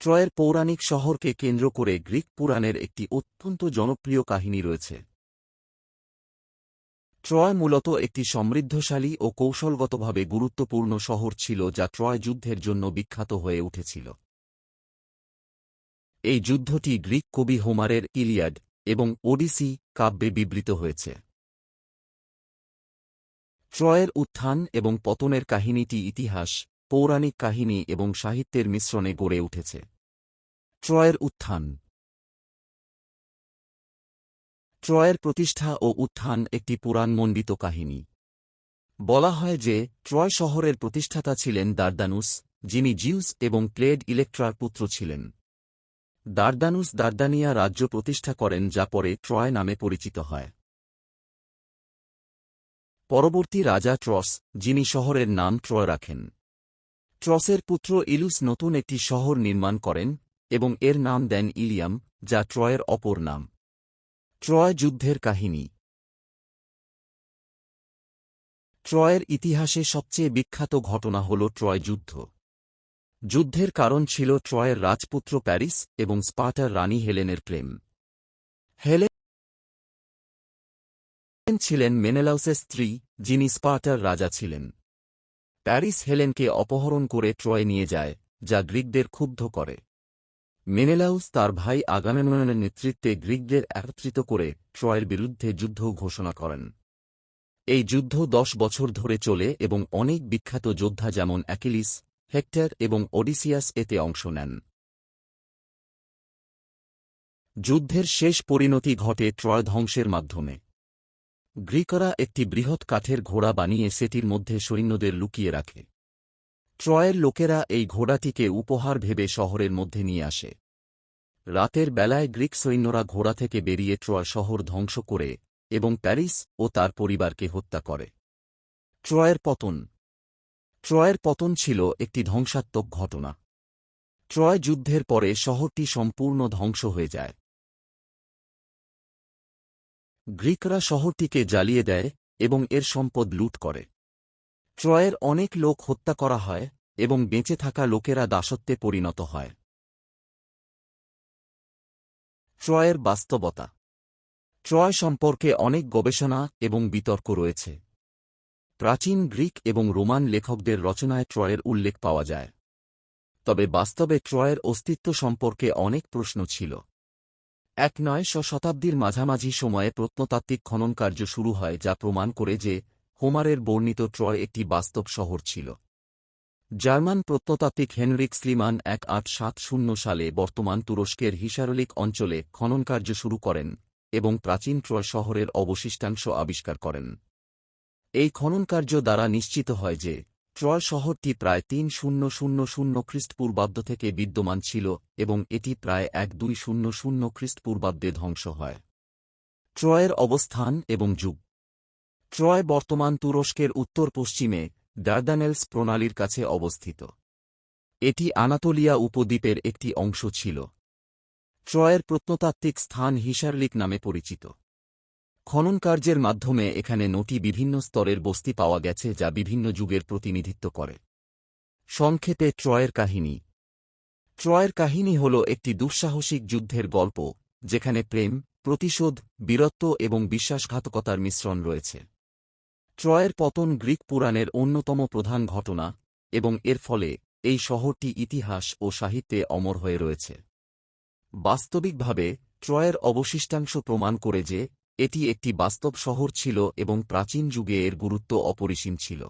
ট্রয়ের পৌরাণিক শহরকে কেন্দ্র করে গ্রিক পুরাণের একটি অত্যন্ত জনপ্রিয় কাহিনী রয়েছে। ট্রয় মূলত একটি সমৃদ্ধশালী ও কৌশলগতভাবে গুরুত্বপূর্ণ শহর ছিল যা ট্রয় যুদ্ধের জন্য বিখ্যাত হয়ে উঠেছিল। এই যুদ্ধটি গ্রিক কবি হোমারের ইলিয়াড এবং ওডিসি কাব্যে বিবৃত হয়েছে। ট্রয়ের উত্থান এবং পতনের কাহিনীটি ইতিহাস পৌরাণিক কাহিনী এবং সাহিত্যের মিশ্রণে গড়ে উঠেছে। ট্রয়ের উত্থান। ট্রয়ের প্রতিষ্ঠা ও উত্থান একটি পুরাণমণ্ডিত কাহিনী। বলা হয় যে, ট্রয় শহরের প্রতিষ্ঠাতা ছিলেন দার্দানুস, যিনি জিউস এবং ক্লেড ইলেকট্রার পুত্র ছিলেন। দার্দানুস দার্দানিয়া রাজ্য প্রতিষ্ঠা করেন যা পরে ট্রয় নামে পরিচিত হয়। পরবর্তী রাজা ট্রস, যিনি শহরের নাম ট্রয় রাখেন। ট্রসের পুত্র ইলুস নতুন একটি শহর নির্মাণ করেন এবং এর নাম দেন ইলিয়াম, যা ট্রয়ের অপর নাম। ট্রয় যুদ্ধের কাহিনী। ট্রয়ের ইতিহাসে সবচেয়ে বিখ্যাত ঘটনা হল ট্রয় যুদ্ধ। যুদ্ধের কারণ ছিল ট্রয়ের রাজপুত্র প্যারিস এবং স্পার্টার রানী হেলেনের প্রেম। হেলেন ছিলেন মেনেলাউসের স্ত্রী, যিনি স্পার্টার রাজা ছিলেন। প্যারিস হেলেনকে অপহরণ করে ট্রয় নিয়ে যায়, যা গ্রিকদের ক্ষুব্ধ করে। মেনেলাউস তার ভাই আগামেমনের নেতৃত্বে গ্রিকদের একত্রিত করে ট্রয়ের বিরুদ্ধে যুদ্ধ ঘোষণা করেন। এই যুদ্ধ দশ বছর ধরে চলে এবং অনেক বিখ্যাত যোদ্ধা যেমন অ্যাকিলিস, হেক্টর এবং ওডিসিয়াস এতে অংশ নেন। যুদ্ধের শেষ পরিণতি ঘটে ট্রয় ধ্বংসের মাধ্যমে। গ্রিকরা একটি বৃহৎ কাঠের ঘোড়া বানিয়ে সেটির মধ্যে সৈন্যদের লুকিয়ে রাখে। ট্রয়ের লোকেরা এই ঘোড়াটিকে উপহার ভেবে শহরের মধ্যে নিয়ে আসে। রাতের বেলায় গ্রিক সৈন্যরা ঘোড়া থেকে বেরিয়ে ট্রয় শহর ধ্বংস করে এবং প্যারিস ও তার পরিবারকে হত্যা করে। ট্রয়ের পতন। ট্রয়ের পতন ছিল একটি ধ্বংসাত্মক ঘটনা। ট্রয় যুদ্ধের পরে শহরটি সম্পূর্ণ ধ্বংস হয়ে যায়। গ্রিকরা শহরটিকে জ্বালিয়ে দেয় এবং এর সম্পদ লুট করে। ট্রয়ের অনেক লোক হত্যা করা হয় এবং বেঁচে থাকা লোকেরা দাসত্বে পরিণত হয়। ট্রয়ের বাস্তবতা। ট্রয় সম্পর্কে অনেক গবেষণা এবং বিতর্ক রয়েছে। প্রাচীন গ্রিক এবং রোমান লেখকদের রচনায় ট্রয়ের উল্লেখ পাওয়া যায়। তবে বাস্তবে ট্রয়ের অস্তিত্ব সম্পর্কে অনেক প্রশ্ন ছিল। এক নয় শ শতাব্দীর মাঝামাঝি সময়ে প্রত্নতাত্ত্বিক খননকার্য শুরু হয় যা প্রমাণ করে যে হোমারের বর্ণিত ট্রয় একটি বাস্তব শহর ছিল। জার্মান প্রত্নতাত্ত্বিক হেনরিক স্লিমান এক আট সাত শূন্য সালে বর্তমান তুরস্কের হিসারলিক অঞ্চলে খননকার্য শুরু করেন এবং প্রাচীন ট্রয় শহরের অবশিষ্টাংশ আবিষ্কার করেন। এই খননকার্য দ্বারা নিশ্চিত হয় যে ট্রয় শহরটি প্রায় তিন শূন্য শূন্য শূন্য খ্রিস্টপূর্বাব্দ থেকে বিদ্যমান ছিল, এবং এটি প্রায় এক দুই শূন্য শূন্য খ্রিস্টপূর্বাব্দে ধ্বংস হয়। ট্রয়ের অবস্থান এবং যুগ। ট্রয় বর্তমান তুরস্কের উত্তর পশ্চিমে ডার্দানেলস প্রণালীর কাছে অবস্থিত। এটি আনাতোলিয়া উপদ্বীপের একটি অংশ ছিল। ট্রয়ের প্রত্নতাত্ত্বিক স্থান হিসারলিক নামে পরিচিত। খননকার্যের মাধ্যমে এখানে নটি বিভিন্ন স্তরের বস্তি পাওয়া গেছে যা বিভিন্ন যুগের প্রতিনিধিত্ব করে। সংক্ষেপে ট্রয়ের কাহিনী। ট্রয়ের কাহিনী হল একটি দুঃসাহসিক যুদ্ধের গল্প, যেখানে প্রেম, প্রতিশোধ, বীরত্ব এবং বিশ্বাসঘাতকতার মিশ্রণ রয়েছে। ট্রয়ের পতন গ্রিক পুরাণের অন্যতম প্রধান ঘটনা, এবং এর ফলে এই শহরটি ইতিহাস ও সাহিত্যে অমর হয়ে রয়েছে। বাস্তবিকভাবে, ট্রয়ের অবশিষ্টাংশ প্রমাণ করে যে এটি একটি বাস্তব শহর ছিল এবং প্রাচীন যুগে এর গুরুত্ব অপরিসীম ছিল।